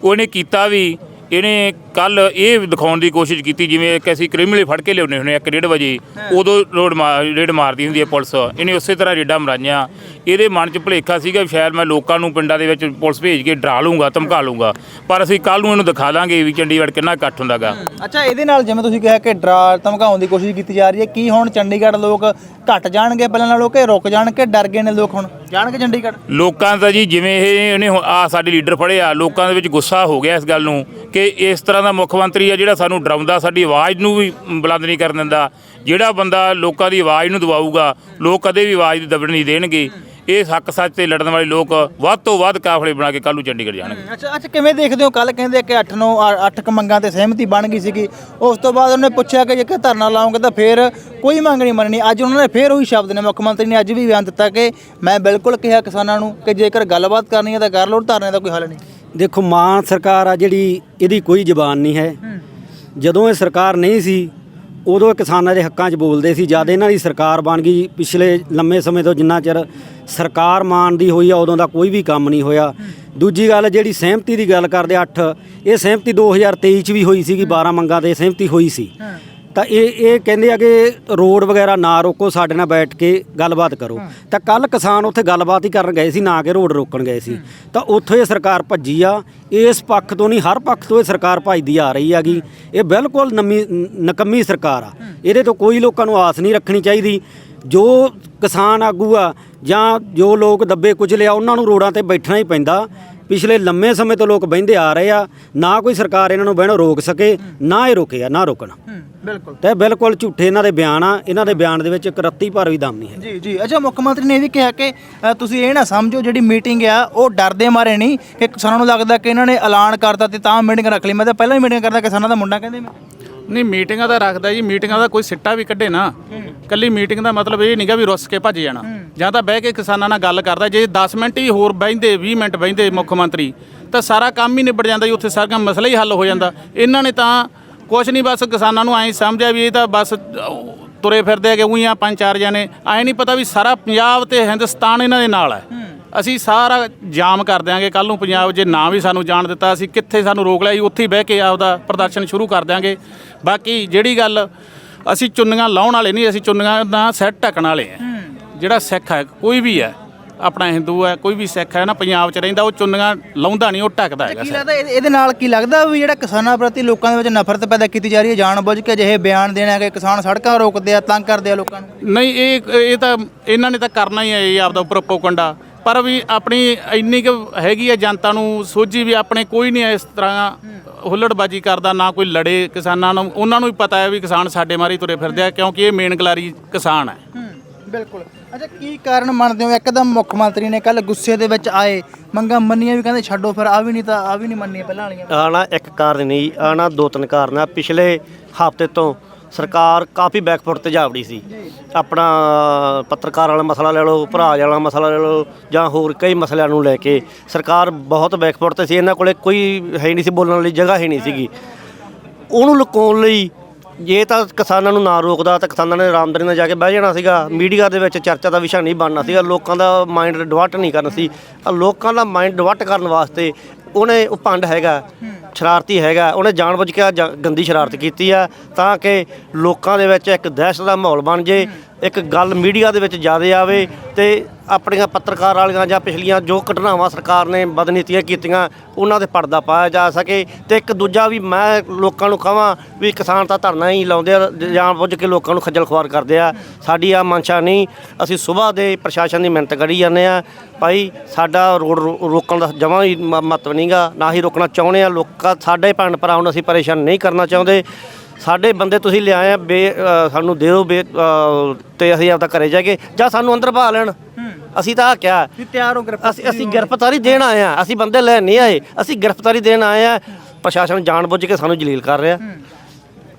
Speaker 1: ਉਹਨੇ ਕੀਤਾ ਵੀ ਇਹਨੇ ਕੱਲ ਇਹ ਦਿਖਾਉਣ ਦੀ ਕੋਸ਼ਿਸ਼ ਕੀਤੀ ਜਿਵੇਂ ਕਿ ਅਸੀਂ ਕ੍ਰਿਮੀਨਲ ਫੜ ਕੇ ਲਿਆਉਂਦੇ ਹੁੰਦੇ ਆ 1:30 ਵਜੇ ਉਦੋਂ ਰੋਡ ਮਾਰ ਰੇਡ ਮਾਰਦੀ ਹੁੰਦੀ ਹੈ ਪੁਲਿਸ। ਇਹਨੇ ਉਸੇ ਤਰ੍ਹਾਂ ਰੇਡਾਂ ਮਰਾਈਆਂ। ਇਹਦੇ ਮਨ 'ਚ ਭੁਲੇਖਾ ਸੀਗਾ ਵੀ ਸ਼ਾਇਦ ਮੈਂ ਲੋਕਾਂ ਨੂੰ ਪਿੰਡਾਂ ਦੇ ਵਿੱਚ ਪੁਲਿਸ ਭੇਜ ਕੇ ਡਰਾ ਲੂੰਗਾ ਧਮਕਾ ਲੂੰਗਾ। ਪਰ ਅਸੀਂ ਕੱਲ ਨੂੰ ਇਹਨੂੰ ਦਿਖਾ ਦਾਂਗੇ ਵੀ ਚੰਡੀਗੜ੍ਹ ਕਿੰਨਾ ਇਕੱਠ ਹੁੰਦਾਗਾ।
Speaker 5: ਅੱਛਾ ਇਹਦੇ ਨਾਲ ਜਿਵੇਂ ਤੁਸੀਂ ਕਿਹਾ ਕਿ ਡਰਾ ਧਮਕਾਉਣ ਦੀ ਕੋਸ਼ਿਸ਼ ਕੀਤੀ ਜਾ ਰਹੀ ਹੈ ਕੀ ਹੁਣ ਚੰਡੀਗੜ੍ਹ ਲੋਕ ਘਟ ਜਾਣਗੇ ਪਹਿਲਾਂ ਨਾਲੋਂ ਕਿ ਰੁਕ ਜਾਣਗੇ ਡਰ ਗਏ ਨੇ ਲੋਕ ਹੁਣ? ਜਾਣਗੇ ਚੰਡੀਗੜ੍ਹ?
Speaker 1: ਲੋਕਾਂ ਦਾ ਜੀ ਜਿਵੇਂ ਇਹ ਇਹਨੇ ਆ ਸਾਡੇ ਲੀਡਰ ਫੜਿਆ ਲੋਕਾਂ ਦੇ ਵਿੱਚ ਗੁੱਸਾ ਹੋ ਗਿਆ ਇਸ ਗੱਲ ਨੂੰ ਕਿ ਇਸ ਤਰ੍ਹਾਂ ਦਾ ਮੁੱਖ ਮੰਤਰੀ ਆ ਜਿਹੜਾ ਸਾਨੂੰ ਡਰਾਉਂਦਾ ਸਾਡੀ ਆਵਾਜ਼ ਨੂੰ ਵੀ ਬੁਲੰਦ ਨਹੀਂ ਕਰਨ ਦਿੰਦਾ। ਜਿਹੜਾ ਬੰਦਾ ਲੋਕਾਂ ਦੀ ਆਵਾਜ਼ ਨੂੰ ਦਬਾਊਗਾ ਲੋਕ ਕਦੇ ਵੀ ਆਵਾਜ਼ ਦੀ ਦਬਣ ਨਹੀਂ ਦੇਣਗੇ। ਇਹ ਹੱਕ ਸੱਚ ਤੇ ਲੜਨ ਵਾਲੇ ਲੋਕ ਵੱਧ ਤੋਂ ਵੱਧ ਕਾਫਲੇ ਬਣਾ ਕੇ ਕੱਲ ਨੂੰ ਚੰਡੀਗੜ੍ਹ ਜਾਣਗੇ।
Speaker 5: ਅੱਛਾ ਅੱਛਾ ਕਿਵੇਂ ਦੇਖਦੇ ਹੋ? ਕੱਲ ਕਹਿੰਦੇ ਕਿ 8 9 8 ਕ ਮੰਗਾਂ ਤੇ ਸਹਿਮਤੀ ਬਣ ਗਈ ਸੀਗੀ। ਉਸ ਤੋਂ ਬਾਅਦ ਉਹਨੇ ਪੁੱਛਿਆ ਕਿ ਜੇਕਰ ਧਰਨਾ ਲਾਉਂਗੇ ਤਾਂ ਫਿਰ ਕੋਈ ਮੰਗ ਨਹੀਂ ਮੰਨਣੀ। ਅੱਜ ਉਹਨਾਂ ਨੇ ਫਿਰ ਉਹੀ ਸ਼ਬਦ ਨੇ ਮੁੱਖ ਮੰਤਰੀ ਨੇ ਅੱਜ ਵੀ ਬਿਆਨ ਦਿੱਤਾ ਕਿ ਮੈਂ ਬਿਲਕੁਲ ਕਿਹਾ ਕਿਸਾਨਾਂ ਨੂੰ ਕਿ ਜੇਕਰ ਗੱਲਬਾਤ ਕਰਨੀ ਹੈ ਤਾਂ ਕਰ ਲਓ ਧਰਨੇ ਦਾ ਕੋਈ ਹੱਲ ਨਹੀਂ।
Speaker 7: ਦੇਖੋ ਮਾਨ ਸਰਕਾਰ ਆ ਜਿਹੜੀ ਇਹਦੀ ਕੋਈ ਜ਼ਬਾਨ ਨਹੀਂ ਹੈ। ਜਦੋਂ ਇਹ ਸਰਕਾਰ ਨਹੀਂ ਸੀ ਉਦੋਂ ਇਹ ਕਿਸਾਨਾਂ ਦੇ ਹੱਕਾਂ 'ਚ ਬੋਲਦੇ ਸੀ, ਜਦ ਇਹਨਾਂ ਦੀ ਸਰਕਾਰ ਬਣ ਗਈ, ਪਿਛਲੇ ਲੰਮੇ ਸਮੇਂ ਤੋਂ ਜਿੰਨਾ ਚਿਰ ਸਰਕਾਰ ਮਾਨ ਦੀ ਹੋਈ ਆ, ਉਦੋਂ ਦਾ ਕੋਈ ਵੀ ਕੰਮ ਨਹੀਂ ਹੋਇਆ। ਦੂਜੀ ਗੱਲ, ਜਿਹੜੀ ਸਹਿਮਤੀ ਦੀ ਗੱਲ ਕਰਦੇ 8 ਇਹ ਸਹਿਮਤੀ 2023 ਚ ਵੀ ਹੋਈ ਸੀਗੀ 12 ਮੰਗਾਂ ਤੇ ਸਹਿਮਤੀ ਹੋਈ ਸੀ। ਤਾਂ ਇਹ ਇਹ ਕਹਿੰਦੇ ਆ ਕਿ ਰੋਡ ਵਗੈਰਾ ਨਾ ਰੋਕੋ ਸਾਡੇ ਨਾਲ ਬੈਠ ਕੇ ਗੱਲਬਾਤ ਕਰੋ। ਤਾਂ ਕੱਲ ਕਿਸਾਨ ਉੱਥੇ ਗੱਲਬਾਤ ਹੀ ਕਰਨ ਗਏ ਸੀ ਨਾ ਕਿ ਰੋਡ ਰੋਕਣ ਗਏ ਸੀ। ਤਾਂ ਉੱਥੋਂ ਇਹ ਸਰਕਾਰ ਭੱਜੀ ਆ। ਇਸ ਪੱਖ ਤੋਂ ਨਹੀਂ ਹਰ ਪੱਖ ਤੋਂ ਇਹ ਸਰਕਾਰ ਭੱਜਦੀ ਆ ਰਹੀ ਹੈਗੀ। ਇਹ ਬਿਲਕੁਲ ਨਮੀ ਨਕੰਮੀ ਸਰਕਾਰ ਆ। ਇਹਦੇ ਤੋਂ ਕੋਈ ਲੋਕਾਂ ਨੂੰ ਆਸ ਨਹੀਂ ਰੱਖਣੀ ਚਾਹੀਦੀ। ਜੋ ਕਿਸਾਨ ਆਗੂ ਆ ਜਾਂ ਜੋ ਲੋਕ ਦੱਬੇ ਕੁਚਲੇ ਆ ਉਹਨਾਂ ਨੂੰ ਰੋਡਾਂ ਤੇ ਬੈਠਣਾ ਹੀ ਪੈਂਦਾ। ਪਿਛਲੇ ਲੰਮੇ ਸਮੇਂ ਤੋਂ ਲੋਕ ਬਹਿੰਦੇ ਆ ਰਹੇ ਆ ਨਾ ਕੋਈ ਸਰਕਾਰ ਇਹਨਾਂ ਨੂੰ ਬਹਿਣੋਂ ਰੋਕ ਸਕੇ ਨਾ ਇਹ ਰੋਕੇ ਆ ਨਾ ਰੋਕਣ।
Speaker 5: ਬਿਲਕੁਲ।
Speaker 7: ਤੇ ਬਿਲਕੁਲ ਝੂਠੇ ਇਹਨਾਂ ਦੇ ਬਿਆਨ ਆ ਇਹਨਾਂ ਦੇ ਬਿਆਨ ਦੇ ਵਿੱਚ ਇੱਕ ਰੱਤੀ ਭਰ ਵੀ ਦਮ ਨਹੀਂ ਹੈ।
Speaker 5: ਜੀ ਜੀ। ਅੱਛਾ ਮੁੱਖ ਮੰਤਰੀ ਨੇ ਇਹ ਵੀ ਕਿਹਾ ਕਿ ਅ, ਤੁਸੀਂ ਇਹ ਨਾ ਸਮਝੋ ਜਿਹੜੀ ਮੀਟਿੰਗ ਆ ਉਹ ਡਰਦੇ ਮਾਰੇ ਨਹੀਂ ਕਿ ਕਿਸਾਨਾਂ ਨੂੰ ਲੱਗਦਾ ਕਿ ਇਹਨਾਂ ਨੇ ਐਲਾਨ ਕਰਤਾ ਤੇ ਤਾਂ ਮੀਟਿੰਗ ਰੱਖ ਲਈ। ਮੈਂ ਤਾਂ ਪਹਿਲਾਂ ਹੀ ਮੀਟਿੰਗ ਕਰਦਾ ਕਿਸਾਨਾਂ ਦਾ ਮੁੰਡਾ ਕਹਿੰਦੇ ਮੈਂ
Speaker 8: ਨਹੀਂ, ਮੀਟਿੰਗਾਂ ਦਾ ਰੱਖਦਾ ਜੀ, ਮੀਟਿੰਗਾਂ ਦਾ ਕੋਈ ਸਿੱਟਾ ਵੀ ਕੱਢੇ ਨਾ। ਕੱਲੀ ਮੀਟਿੰਗ ਦਾ ਮਤਲਬ ਇਹ ਨਹੀਂਗਾ ਵੀ ਰੁੱਸ ਕੇ ਭੱਜ ਜਾਣਾ। ਜਾਂ ਤਾਂ ਬਹਿ ਕੇ ਕਿਸਾਨਾਂ ਨਾਲ ਗੱਲ ਕਰਦਾ, ਜੇ 10 ਮਿੰਟ ਹੀ ਹੋਰ ਬਹਿੰਦੇ 20 ਮਿੰਟ ਬਹਿੰਦੇ ਮੁੱਖ ਮੰਤਰੀ, ਤਾਂ ਸਾਰਾ ਕੰਮ ਹੀ ਨਿਬੜ ਜਾਂਦਾ ਜੀ, ਉੱਥੇ ਸਾਰਾ ਮਸਲਾ ਹੀ ਹੱਲ ਹੋ ਜਾਂਦਾ। ਇਹਨਾਂ ਨੇ ਤਾਂ ਕੁਛ ਨਹੀਂ, ਬਸ ਕਿਸਾਨਾਂ ਨੂੰ ਐਂ ਸਮਝਿਆ ਵੀ ਇਹ ਤਾਂ ਬਸ ਤੁਰੇ ਫਿਰਦੇ ਹੈਗੇ, ਉਹੀ ਆ ਪੰਜ ਚਾਰ ਜਣੇ। ਐਂ ਨਹੀਂ ਪਤਾ ਵੀ ਸਾਰਾ ਪੰਜਾਬ ਤੇ ਹਿੰਦੁਸਤਾਨ ਇਹਨਾਂ ਦੇ ਨਾਲ ਹੈ। ਅਸੀਂ ਸਾਰਾ ਜਾਮ ਕਰ ਦਿਆਂਗੇ। ਕੱਲ ਨੂੰ ਪੰਜਾਬ ਜੇ ਨਾ ਵੀ ਸਾਨੂੰ ਜਾਣ ਦਿੱਤਾ ਅਸੀਂ ਕਿੱਥੇ ਸਾਨੂੰ ਰੋਕ ਲਿਆ ਜੀ ਉੱਥੇ ਹੀ ਬਹਿ ਕੇ ਆਪਦਾ ਪ੍ਰਦਰਸ਼ਨ ਸ਼ੁਰੂ ਕਰ ਦਿਆਂਗੇ। ਬਾਕੀ ਜਿਹੜੀ ਗੱਲ ਅਸੀਂ ਚੁੰਨੀਆਂ ਲਾਉਣ ਵਾਲੇ ਨਹੀਂ ਅਸੀਂ ਚੁੰਨੀਆਂ ਦਾ ਸੈੱਟ ਢੱਕਣ ਵਾਲੇ ਆ। ਜਿਹੜਾ ਸਿੱਖ ਹੈ ਕੋਈ ਵੀ ਹੈ ਆਪਣਾ ਹਿੰਦੂ ਹੈ ਕੋਈ ਵੀ ਸਿੱਖ ਹੈ ਨਾ ਪੰਜਾਬ 'ਚ ਰਹਿੰਦਾ ਉਹ ਚੁੰਨੀਆਂ ਲਾਉਂਦਾ ਨਹੀਂ ਉਹ ਢੱਕਦਾ ਹੈਗਾ
Speaker 5: ਕੀ
Speaker 8: ਸਿਰ।
Speaker 5: ਲੱਗਦਾ ਇਹਦੇ ਇਹਦੇ ਨਾਲ ਕੀ ਲੱਗਦਾ ਵੀ ਜਿਹੜਾ ਕਿਸਾਨਾਂ ਪ੍ਰਤੀ ਲੋਕਾਂ ਦੇ ਵਿੱਚ ਨਫ਼ਰਤ ਪੈਦਾ ਕੀਤੀ ਜਾ ਰਹੀ ਹੈ ਜਾਣਬੁੱਝ ਕੇ ਅਜਿਹੇ ਬਿਆਨ ਦੇਣਾ ਕਿ ਕਿਸਾਨ ਸੜਕਾਂ ਰੋਕਦੇ ਆ ਤੰਗ ਕਰਦੇ ਆ ਲੋਕਾਂ ਨੂੰ?
Speaker 8: ਨਹੀਂ ਇਹ ਇਹ ਤਾਂ ਇਹਨਾਂ ਨੇ ਤਾਂ ਕਰਨਾ ਹੀ ਹੈ ਇਹ ਆਪਦਾ ਪ੍ਰੋਪੋਗੰਡਾ ਪਰ ਵੀ ਆਪਣੀ ਇੰਨੀ ਕੁ ਹੈਗੀ ਹੈ ਜਨਤਾ ਨੂੰ ਸੋਝੀ ਵੀ ਆਪਣੇ ਕੋਈ ਨਹੀਂ ਇਸ ਤਰ੍ਹਾਂ ਹੁੱਲੜਬਾਜੀ ਕਰਦਾ ਨਾ ਕੋਈ ਲੜੇ ਕਿਸਾਨਾਂ ਨੂੰ। ਉਹਨਾਂ ਨੂੰ ਵੀ ਪਤਾ ਹੈ ਵੀ ਕਿਸਾਨ ਸਾਡੇ ਮਾਰੀ ਤੁਰੇ ਫਿਰਦੇ ਆ ਕਿਉਂਕਿ ਇਹ ਮੇਨ ਗਲਾਰੀ ਕਿਸਾਨ ਹੈ।
Speaker 5: ਬਿਲਕੁਲ। ਅੱਛਾ ਕੀ ਕਾਰਨ ਮੰਨਦੇ ਹੋ? ਇੱਕਦਮ ਮੁੱਖ ਮੰਤਰੀ ਨੇ ਕੱਲ ਗੁੱਸੇ ਦੇ ਵਿੱਚ ਆਏ। ਮੰਗਾਂ ਮੰਨੀਆਂ ਵੀ ਕਹਿੰਦੇ ਛੱਡੋ ਫਿਰ ਆ ਵੀ ਨਹੀਂ ਤਾਂ ਆ ਵੀ ਨਹੀਂ ਮੰਨੀਆਂ ਪਹਿਲਾਂ ਵਾਲੀਆਂ।
Speaker 4: ਆਣਾ ਇੱਕ ਕਾਰਨ ਨਹੀਂ ਆਣਾ ਦੋ ਤਿੰਨ ਕਾਰਨ ਆ। ਪਿਛਲੇ ਹਫ਼ਤੇ ਤੋਂ ਸਰਕਾਰ ਕਾਫੀ ਬੈਕਫੁੱਟ ਤੇ ਜਾਵੜੀ ਸੀ। ਆਪਣਾ ਪੱਤਰਕਾਰ ਵਾਲਾ ਮਸਲਾ ਲੈ ਲਓ ਭਰਾ ਵਾਲਾ ਮਸਲਾ ਲੈ ਲਓ ਜਾਂ ਹੋਰ ਕਈ ਮਸਲਿਆਂ ਨੂੰ ਲੈ ਕੇ ਸਰਕਾਰ ਬਹੁਤ ਬੈਕਫੁੱਟ ਤੇ ਸੀ। ਇਹਨਾਂ ਕੋਲੇ ਕੋਈ ਹੈ ਨਹੀਂ ਸੀ ਬੋਲਣ ਵਾਲੀ ਜਗ੍ਹਾ ਹੀ ਨਹੀਂ ਸੀਗੀ। ਉਹਨੂੰ ਲੁਕਾਉਣ ਲਈ ਜੇ ਤਾਂ ਕਿਸਾਨਾਂ ਨੂੰ ਨਾ ਰੋਕਦਾ ਤਾਂ ਕਿਸਾਨਾਂ ਨੇ ਆਰਾਮਦਾਰੀ ਨਾਲ ਜਾ ਕੇ ਬਹਿ ਜਾਣਾ ਸੀਗਾ। ਮੀਡੀਆ ਦੇ ਵਿੱਚ ਚਰਚਾ ਦਾ ਵਿਸ਼ਾ ਨਹੀਂ ਬਣਨਾ ਸੀਗਾ। ਲੋਕਾਂ ਦਾ ਮਾਈਂਡ ਡਿਵਰਟ ਨਹੀਂ ਕਰਨਾ ਸੀ। ਲੋਕਾਂ ਦਾ ਮਾਈਂਡ ਡਿਵਰਟ ਕਰਨ ਵਾਸਤੇ ਉਹਨੇ ਉਹ ਪੰਡ ਹੈਗਾ, ਸ਼ਰਾਰਤੀ ਹੈਗਾ, ਉਹਨੇ ਜਾਣਬੁੱਝ ਕੇ ਆਹ ਜ- ਗੰਦੀ ਸ਼ਰਾਰਤ ਕੀਤੀ ਆ ਤਾਂ ਕਿ ਲੋਕਾਂ ਦੇ ਵਿੱਚ ਇੱਕ ਦਹਿਸ਼ਤ ਦਾ ਮਾਹੌਲ ਬਣ ਜੇ। ਇੱਕ ਗੱਲ ਮੀਡੀਆ ਦੇ ਵਿੱਚ ਜ਼ਿਆਦਾ ਆਵੇ ਤੇ ਆਪਣੀਆਂ ਪੱਤਰਕਾਰ ਵਾਲੀਆਂ ਜਾਂ ਪਿਛਲੀਆਂ ਜੋ ਘਟਨਾਵਾਂ ਸਰਕਾਰ ਨੇ ਬਦਨੀਤੀਆਂ ਕੀਤੀਆਂ, ਉਹਨਾਂ ਦੇ ਪਰਦਾ ਪਾਇਆ ਜਾ ਸਕੇ ਤੇ ਇੱਕ ਦੂਜਾ ਵੀ ਮੈਂ ਲੋਕਾਂ ਨੂੰ ਕਹਾਂ ਵੀ ਕਿਸਾਨ ਤਾਂ ਧਰਨਾ ਹੀ ਲਾਉਂਦੇ ਆ, ਜਾਣ ਬੁੱਝ ਕੇ ਲੋਕਾਂ ਨੂੰ ਖੱਜਲ ਖੁਆਰ ਕਰਦੇ ਆ। ਸਾਡੀ ਆ ਮਨਸ਼ਾ ਨਹੀਂ, ਅਸੀਂ ਸਵੇਰ ਦੇ ਪ੍ਰਸ਼ਾਸਨ ਦੀ ਮਿਹਨਤ ਕਰੀ ਜਾਂਦੇ ਆ। ਭਾਈ, ਸਾਡਾ ਰੋਡ ਰੋ- ਰੋਕਣ ਦਾ ਜਮਾਂ ਹੀ ਮ- ਮਹੱਤਵ ਨਹੀਂਗਾ ਨਾ ਹੀ ਰੋਕਣਾ ਚਾਹੁੰਦੇ ਆ। ਲੋਕਾਂ, ਸਾਡੇ ਭੈਣ ਭਰਾ ਨੂੰ ਅਸੀਂ ਪਰੇਸ਼ਾਨ ਨਹੀਂ ਕਰਨਾ ਚਾਹੁੰਦੇ। ਸਾਡੇ ਬੰਦੇ ਤੁਸੀਂ ਲਿਆਏ ਆ ਬੇ ਅ, ਸਾਨੂੰ ਦੇ ਦਿਓ ਬੇ ਅ, ਤੇ ਅਸੀਂ ਆਪਦਾ ਘਰੇ ਜਾਈਏ ਜਾਂ ਸਾਨੂੰ ਅੰਦਰ ਬਹਾ ਲੈਣ। ਅਸੀਂ ਤਾਂ ਆਹ ਕਿਹਾ
Speaker 5: ਵੀ ਤਿਆਰ ਹੋ ਗ੍ਰਿਫਤਾਰ
Speaker 4: ਅਸੀਂ ਅਸੀਂ ਗ੍ਰਿਫਤਾਰੀ ਦੇਣ ਆਏ ਆ। ਅਸੀਂ ਬੰਦੇ ਲੈਣ ਨਹੀਂ ਆਏ। ਅਸੀਂ ਗ੍ਰਿਫਤਾਰੀ ਦੇਣ ਆਏ ਆ। ਪ੍ਰਸ਼ਾਸਨ ਜਾਣਬੁੱਝ ਕੇ ਸਾਨੂੰ ਜਲੀਲ ਕਰ ਰਿਹਾ।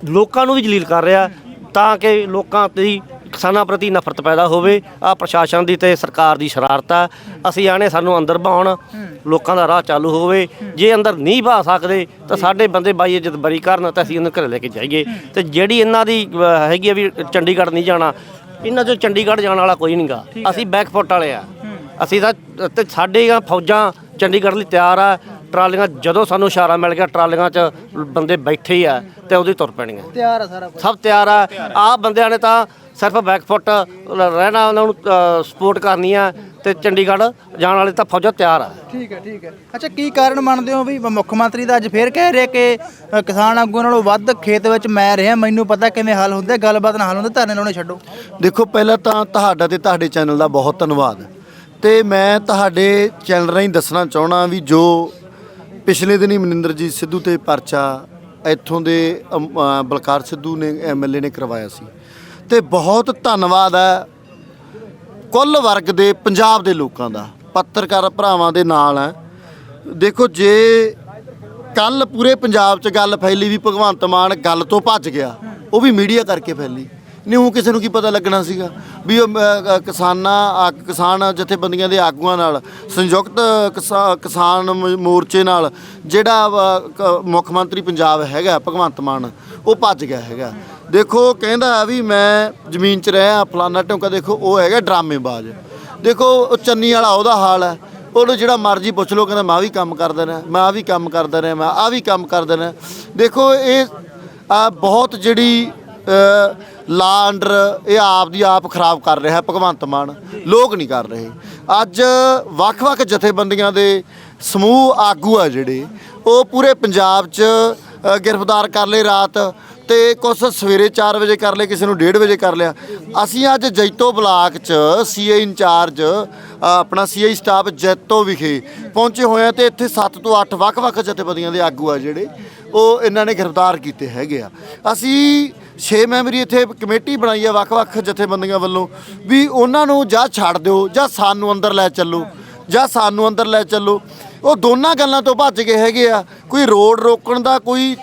Speaker 4: ਲੋਕਾਂ ਨੂੰ ਵੀ ਜਲੀਲ ਕਰ ਰਿਹਾ। ਤਾਂ ਕਿ ਲੋਕਾਂ ਦੀ ਕਿਸਾਨਾਂ ਪ੍ਰਤੀ ਨਫ਼ਰਤ ਪੈਦਾ ਹੋਵੇ ਆ ਪ੍ਰਸ਼ਾਸਨ ਦੀ ਤੇ ਸਰਕਾਰ ਦੀ ਸ਼ਰਾਰਤ ਆ। ਅਸੀਂ ਆਣੇ ਸਾਨੂੰ ਅੰਦਰ ਬਹਾਉਣ ਲੋਕਾਂ ਦਾ ਰਾਹ ਚਾਲੂ ਹੋਵੇ। ਜੇ ਅੰਦਰ ਨਹੀਂ ਬਹਾ ਸਕਦੇ ਤਾਂ ਸਾਡੇ ਬੰਦੇ ਬਾਈ ਇੱਜ਼ਤ ਬਰੀ ਕਰਨ ਤਾਂ ਅਸੀਂ ਉਹਨਾਂ ਘਰੇ ਲੈ ਕੇ ਜਾਈਏ। ਤੇ ਜਿਹੜੀ ਇਹਨਾਂ ਦੀ ਅਹ, ਹੈਗੀ ਆ ਵੀ ਚੰਡੀਗੜ੍ਹ ਨਹੀਂ ਜਾਣਾ ਇਹਨਾਂ ਚੋਂ ਚੰਡੀਗੜ੍ਹ ਜਾਣ ਵਾਲਾ ਕੋਈ ਨਹੀਂਗਾ ਅਸੀਂ ਬੈਕਫੁੱਟ ਵਾਲੇ ਆ। ਅਸੀਂ ਤਾਂ ਤੇ ਸਾਡੀਆਂ ਫੌਜਾਂ ਚੰਡੀਗੜ੍ਹ ਲਈ ਤਿਆਰ ਆ। ਟਰਾਲੀਆਂ ਜਦੋਂ ਸਾਨੂੰ ਇਸ਼ਾਰਾ ਮਿਲ ਗਿਆ ਟਰਾਲੀਆਂ 'ਚ ਬੰਦੇ ਬੈਠੇ ਆ ਤੇ ਉਹਦੀ ਤੁਰ ਪੈਣੀਆਂ।
Speaker 5: ਤਿਆਰ ਆ ਸਾਰਾ ਕੁਝ
Speaker 4: ਸਭ ਤਿਆਰ ਆ। ਆਹ ਬੰਦਿਆਂ ਨੇ ਤਾਂ ਸਿਰਫ ਬੈਕਫੁੱਟ ਰਹਿਣਾ ਉਹਨਾਂ ਨੂੰ ਸਪੋਰਟ ਕਰਨੀ ਆ ਤੇ ਚੰਡੀਗੜ੍ਹ ਜਾਣ ਵਾਲੇ ਤਾਂ ਫੌਜਾਂ ਤਿਆਰ ਆ।
Speaker 5: ਠੀਕ ਹੈ ਠੀਕ ਹੈ। ਅੱਛਾ ਕੀ ਕਾਰਨ ਮੰਨਦੇ ਹੋ ਵੀ ਮੁੱਖ ਮੰਤਰੀ ਦਾ ਅੱਜ ਫੇਰ ਕਹਿ ਰਿਹਾ ਕਿ ਕਿਸਾਨ ਆਗੂਆਂ ਨਾਲੋਂ ਵੱਧ ਖੇਤ ਵਿੱਚ ਮੈਂ ਰਿਹਾ ਮੈਨੂੰ ਪਤਾ ਕਿਵੇਂ ਹੱਲ ਹੁੰਦਾ ਗੱਲਬਾਤ ਨਾਲ ਹੱਲ ਹੁੰਦਾ ਧਰਨੇ ਲਾਉਣੇ ਛੱਡੋ।
Speaker 6: ਦੇਖੋ ਪਹਿਲਾਂ ਤਾਂ ਤੁਹਾਡਾ ਤੇ ਤੁਹਾਡੇ ਚੈਨਲ ਦਾ ਬਹੁਤ ਧੰਨਵਾਦ। ਤੇ ਮੈਂ ਤੁਹਾਡੇ ਚੈਨਲ ਰਾਹੀਂ ਦੱਸਣਾ ਚਾਹਣਾ ਵੀ ਜੋ ਪਿਛਲੇ ਦਿਨੀ ਮਨਿੰਦਰਜੀਤ ਸਿੱਧੂ ਤੇ ਪਰਚਾ ਇੱਥੋਂ ਦੇ ਬਲਕਾਰ ਸਿੱਧੂ ਨੇ ਐਮਐਲਏ ਨੇ ਕਰਵਾਇਆ ਸੀ। ਤੇ ਬਹੁਤ ਧੰਨਵਾਦ ਹੈ ਕੁੱਲ ਵਰਗ ਦੇ ਪੰਜਾਬ ਦੇ ਲੋਕਾਂ ਦਾ, ਪੱਤਰਕਾਰ ਭਰਾਵਾਂ ਦੇ ਨਾਲ ਹੈ। ਦੇਖੋ, ਜੇ ਕੱਲ ਪੂਰੇ ਪੰਜਾਬ 'ਚ ਗੱਲ ਫੈਲੀ ਵੀ ਭਗਵੰਤ ਮਾਨ ਗੱਲ ਤੋਂ ਭੱਜ ਗਿਆ, ਉਹ ਵੀ ਮੀਡੀਆ ਕਰਕੇ ਫੈਲੀ। ਨਹੀਂ ਉਹ ਕਿਸੇ ਨੂੰ ਕੀ ਪਤਾ ਲੱਗਣਾ ਸੀਗਾ ਵੀ ਉਹ, ਅ, ਅ, ਕਿਸਾਨਾਂ ਆ- ਕਿਸਾਨ ਜਥੇਬੰਦੀਆਂ ਦੇ ਆਗੂਆਂ ਨਾਲ ਸੰਯੁਕਤ ਕਿਸਾ- ਕਿਸਾਨ ਮ- ਮੋਰਚੇ ਨਾਲ ਜਿਹੜਾ ਅ, ਕ- ਮੁੱਖ ਮੰਤਰੀ ਪੰਜਾਬ ਹੈਗਾ ਭਗਵੰਤ ਮਾਨ ਉਹ ਭੱਜ ਗਿਆ ਹੈਗਾ। ਦੇਖੋ ਕਹਿੰਦਾ ਵੀ ਮੈਂ ਜ਼ਮੀਨ 'ਚ ਰਿਹਾ ਫਲਾਨਾ ਢੋਂਕਾ ਦੇਖੋ ਉਹ ਹੈਗਾ ਡਰਾਮੇਬਾਜ਼। ਦੇਖੋ ਉਹ ਚੰਨੀ ਵਾਲਾ ਉਹਦਾ ਹਾਲ ਹੈ। ਉਹਨੂੰ ਜਿਹੜਾ ਮਰਜ਼ੀ ਪੁੱਛ ਲਓ ਕਹਿੰਦਾ ਮੈਂ ਆਹ ਵੀ ਕੰਮ ਕਰਦਾ ਰਿਹਾ ਮੈਂ ਆਹ ਵੀ ਕੰਮ ਕਰਦਾ ਰਿਹਾ ਮੈਂ ਆਹ ਵੀ ਕੰਮ ਕਰਦਾ ਰਿਹਾ। ਦੇਖੋ ਇਹ ਆ ਬਹੁਤ ਜਿਹੜੀ ਲਾ ਅੰਡਰ ਇਹ ਆਪ ਦੀ ਆਪ ਖਰਾਬ ਕਰ ਰਿਹਾ ਭਗਵੰਤ ਮਾਨ। ਲੋਕ ਨਹੀਂ ਕਰ ਰਹੇ। ਅੱਜ ਵੱਖ-ਵੱਖ ਜਥੇਬੰਦੀਆਂ ਦੇ ਸਮੂਹ ਆਗੂ ਆ ਜਿਹੜੇ ਉਹ ਪੂਰੇ ਪੰਜਾਬ 'ਚ ਗ੍ਰਿਫਤਾਰ ਕਰ ਲਏ ਰਾਤ ਤੇ ਕੁਛ ਸਵੇਰੇ 4 ਵਜੇ ਕਰ ਲਏ ਕਿਸੇ ਨੂੰ 1:30 ਵਜੇ ਕਰ ਲਿਆ। ਅਸੀਂ ਅੱਜ ਜੈਤੋ ਬਲਾਕ 'ਚ ਸੀਏ ਇੰਚਾਰਜ ਅ, ਆਪਣਾ ਸੀਏ ਸਟਾਫ ਜੈਤੋ ਵਿਖੇ ਪਹੁੰਚੇ ਹੋਏ ਆ ਤੇ ਇੱਥੇ 7 ਤੋਂ 8 ਵੱਖ-ਵੱਖ ਜਥੇਬੰਦੀਆਂ ਦੇ ਆਗੂ ਆ ਜਿਹੜੇ ਉਹ ਇਹਨਾਂ ਨੇ ਗ੍ਰਿਫਤਾਰ ਕੀਤੇ ਹੈਗੇ ਆ। ਅਸੀਂ 6 ਮੈਂਬਰੀ ਇੱਥੇ ਕਮੇਟੀ ਬਣਾਈ ਆ ਵੱਖ-ਵੱਖ ਜਥੇਬੰਦੀਆਂ ਵੱਲੋਂ ਵੀ ਉਹਨਾਂ ਨੂੰ ਜਾਂ ਛੱਡ ਦਿਓ ਜਾਂ ਸਾਨੂੰ ਅੰਦਰ ਲੈ ਚੱਲੋ, ਜਾਂ ਸਾਨੂੰ ਅੰਦਰ ਲੈ ਚੱਲੋ। ਉਹ ਦੋਨਾਂ ਗੱਲਾਂ ਤੋਂ ਭੱਜ ਗਏ ਹੈਗੇ ਆ। ਕੋਈ ਰੋਡ ਰੋਕਣ ਦਾ, ਕੋਈ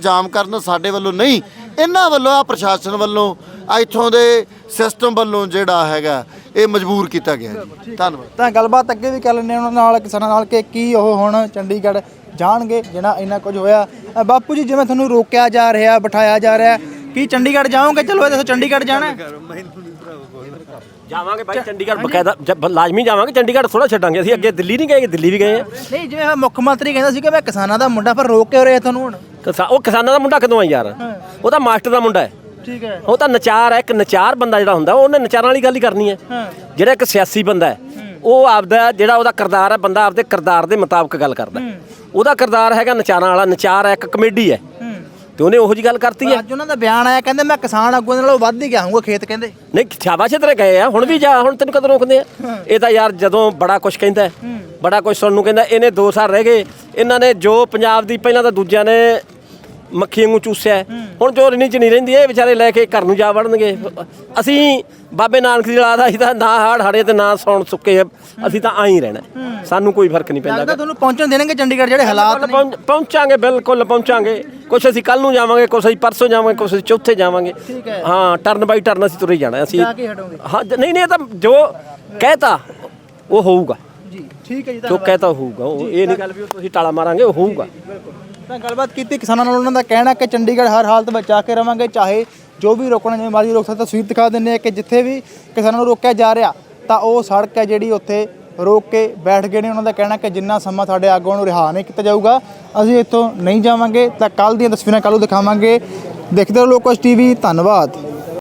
Speaker 6: ਜਾਮ ਕਰਨ ਸਾਡੇ ਵੱਲੋਂ ਨਹੀਂ। ਇਹਨਾਂ ਵੱਲੋਂ ਆ ਪ੍ਰਸ਼ਾਸਨ ਵੱਲੋਂ ਆ ਇੱਥੋਂ ਦੇ ਸਿਸਟਮ ਵੱਲੋਂ ਜਿਹੜਾ ਹੈਗਾ, ਇਹ ਮਜਬੂਰ ਕੀਤਾ ਗਿਆ ਧੰਨਵਾਦ।
Speaker 5: ਤਾਂ ਗੱਲਬਾਤ ਅੱਗੇ ਵੀ ਕਰ ਲੈਂਦੇ ਹਾਂ ਉਹਨਾਂ ਨਾਲ, ਕਿਸਾਨਾਂ ਨਾਲ ਕਿ ਕੀ ਉਹ ਹੁਣ ਚੰਡੀਗੜ੍ਹ ਜਾਣਗੇ ਜਿਹੜਾ ਇੰਨਾ ਕੁਝ ਹੋਇਆ। ਬਾਪੂ ਜੀ, ਜਿਵੇਂ ਤੁਹਾਨੂੰ ਰੋਕਿਆ ਜਾ ਰਿਹਾ, ਬਿਠਾਇਆ ਜਾ ਰਿਹਾ ਕੀ ਚੰਡੀਗੜ੍ਹ ਜਾਓਗੇ? ਚਲੋ ਇਹ ਦੱਸੋ ਚੰਡੀਗੜ੍ਹ ਜਾਣਾ ਹੈ?
Speaker 2: ਜਾਵਾਂਗੇ ਬਾਈ ਚੰਡੀਗੜ੍ਹ ਬਕਾਇਦਾ ਲਾਜ਼ਮੀ ਜਾਵਾਂਗੇ ਚੰਡੀਗੜ੍ਹ ਥੋੜਾ ਛੱਡਾਂਗੇ। ਅਸੀਂ ਅੱਗੇ ਦਿੱਲੀ ਨਹੀਂ ਗਏ ਦਿੱਲੀ ਵੀ ਗਏ ਆ
Speaker 5: ਨਹੀਂ ਜਿਵੇਂ ਮੁੱਖ ਮੰਤਰੀ ਕਹਿੰਦਾ ਸੀ ਕਿ ਮੈਂ ਕਿਸਾਨਾਂ ਦਾ ਮੁੰਡਾ ਪਰ ਰੋਕ ਕਿਉਂ ਰਿਹਾ ਤੁਹਾਨੂੰ ਹੁਣ?
Speaker 2: ਕਿਸਾ- ਉਹ ਕਿਸਾਨਾਂ ਦਾ ਮੁੰਡਾ ਕਦੋਂ ਆ ਯਾਰ? ਉਹ ਤਾਂ ਮਾਸਟਰ ਦਾ ਮੁੰਡਾ ਹੈ।
Speaker 5: ਠੀਕ ਹੈ।
Speaker 2: ਉਹ ਤਾਂ ਨਚਾਰ ਹੈ ਇੱਕ ਨਚਾਰ ਬੰਦਾ ਜਿਹੜਾ ਹੁੰਦਾ ਉਹਨੇ ਨਚਾਰਾਂ ਵਾਲੀ ਗੱਲ ਹੀ ਕਰਨੀ ਹੈ। ਜਿਹੜਾ ਇੱਕ ਸਿਆਸੀ ਬੰਦਾ ਹੈ ਉਹ ਆਪਦਾ ਜਿਹੜਾ ਉਹਦਾ ਕਿਰਦਾਰ ਹੈ ਬੰਦਾ ਆਪਦੇ ਕਿਰਦਾਰ ਦੇ ਮੁਤਾਬਕ ਗੱਲ ਕਰਦਾ ਹੈ। ਉਹਦਾ ਕਿਰਦਾਰ ਹੈਗਾ ਨਚਾਰਾਂ ਵਾਲਾ ਨਚਾਰ ਹੈ ਇੱਕ ਕਮੇਡੀ ਹੈ। ਤੇ ਉਹਨੇ ਉਹੋ ਜੀ ਗੱਲ ਕਰਤੀ ਹੈ।
Speaker 5: ਅੱਜ ਉਹਨਾਂ ਦਾ ਬਿਆਨ ਆਇਆ ਕਹਿੰਦੇ ਮੈਂ ਕਿਸਾਨ ਆਗੂਆਂ ਨਾਲੋਂ ਵੱਧ ਹੀ ਗਿਆ ਹੂੰਗਾ ਖੇਤ ਕਹਿੰਦੇ।
Speaker 2: ਨਹੀਂ ਸ਼ਾਬਾਸ਼ ਤੇਰੇ ਗਏ ਆ ਹੁਣ ਵੀ ਜਾ ਹੁਣ ਤੈਨੂੰ ਕਦੋਂ ਰੋਕਦੇ ਆ? ਇਹ ਤਾਂ ਯਾਰ ਜਦੋਂ ਬੜਾ ਕੁਝ ਕਹਿੰਦਾ ਹੈ, ਬੜਾ ਕੁਝ ਸੁਣਨ ਨੂੰ ਕਹਿੰਦਾ ਇਹਨੇ 2 ਸਾਲ ਰਹਿ ਗਏ ਇਹਨਾਂ ਨੇ ਜੋ ਪੰਜਾਬ ਦੀ ਪਹਿਲਾਂ ਤਾਂ ਦੂਜਿਆਂ ਨੇ ਮੱਖੀ ਵਾਂਗੂ ਚੂਸਿਆ। ਹੁਣ ਜੋ ਰਿਣੀ ਚ ਨਹੀਂ ਰਹਿੰਦੀ ਇਹ ਵਿਚਾਰੇ ਲੈ ਕੇ ਘਰ ਨੂੰ ਜਾ ਵੜਨਗੇ। ਅਸੀਂ ਬਾਬੇ ਨਾਨਕ ਦੀ ਲਾਦਾ ਅਸੀਂ ਤਾਂ ਨਾ ਹਾੜ ਹਾੜੇ ਤੇ ਨਾ ਸੌਣ ਸੁੱਕੇ ਅਸੀਂ ਤਾਂ ਆਈ ਰਹਿਣਾ ਸਾਨੂੰ ਕੋਈ ਫ਼ਰਕ ਨਹੀਂ ਪੈਂਦਾ।
Speaker 5: ਲੱਗਦਾ ਤੁਹਾਨੂੰ ਪਹੁੰਚਣ ਦੇਣਗੇ ਚੰਡੀਗੜ੍ਹ ਜਿਹੜੇ ਹਾਲਾਤ ਨੇ।
Speaker 2: ਪਹੁੰਚ- ਪਹੁੰਚਾਂਗੇ ਬਿਲਕੁਲ ਪਹੁੰਚਾਂਗੇ। ਕੁਛ ਅਸੀਂ ਕੱਲ ਨੂੰ ਜਾਵਾਂਗੇ ਕੁਛ ਅਸੀਂ ਪਰਸੋਂ ਜਾਵਾਂਗੇ ਕੁਛ ਅਸੀਂ ਚੌਥੇ ਜਾਵਾਂਗੇ। ਹਾਂ। ਟਰਨ ਬਾਈ ਟਰਨ ਅਸੀਂ ਤੁਰੇ ਜਾਣਾ ਅਸੀਂ ਹਾਂ ਨਹੀਂ ਨਹੀਂ ਇਹ ਤਾਂ ਜੋ ਕਹਿਤਾ ਉਹ ਹੋਊਗਾ।
Speaker 5: ਜੀ ਠੀਕ ਹੈ ਜੀ
Speaker 2: ਜੋ ਕਹਿਤਾ ਹੋਊਗਾ ਉਹ ਇਹ ਨਹੀਂ ਗੱਲ ਵੀ ਤੁਸੀਂ ਟਾਲਾ ਮਾਰਾਂਗੇ ਉਹ ਹੋਊਗਾ।
Speaker 5: ਤਾਂ ਗੱਲਬਾਤ ਕੀਤੀ ਕਿਸਾਨਾਂ ਨਾਲ ਉਹਨਾਂ ਦਾ ਕਹਿਣਾ ਕਿ ਚੰਡੀਗੜ੍ਹ ਹਰ ਹਾਲਤ ਵਿੱਚ ਆ ਕੇ ਰਵਾਂਗੇ, ਚਾਹੇ ਜੋ ਵੀ ਰੋਕਣਾ, ਜਿਵੇਂ ਮਰਜ਼ੀ ਰੋਕ ਸਕਦਾ, ਤਸਵੀਰ ਦਿਖਾ ਦਿੰਨੇ ਆ ਕਿ ਜਿੱਥੇ ਵੀ ਕਿਸਾਨਾਂ ਨੂੰ ਰੋਕਿਆ ਜਾ ਰਿਹਾ, ਤਾਂ ਉਹ ਸੜਕ ਹੈ ਜਿਹੜੀ ਉੱਥੇ ਰੋਕ ਕੇ ਬੈਠ ਗਏ ਨੇ। ਉਹਨਾਂ ਦਾ ਕਹਿਣਾ ਕਿ ਜਿੰਨਾ ਸਮਾਂ ਸਾਡੇ ਆਗੂਆਂ ਨੂੰ ਰਿਹਾ ਨਹੀਂ ਕੀਤਾ ਜਾਊਗਾ, ਅਸੀਂ ਇੱਥੋਂ ਨਹੀਂ ਜਾਵਾਂਗੇ। ਤਾਂ ਕੱਲ ਦੀਆਂ ਤਸਵੀਰਾਂ ਕੱਲ੍ਹ ਨੂੰ ਦਿਖਾਵਾਂਗੇ। ਦੇਖਦੇ ਰਹੋ ਲੋਕੋਸ ਟੀਵੀ, ਧੰਨਵਾਦ।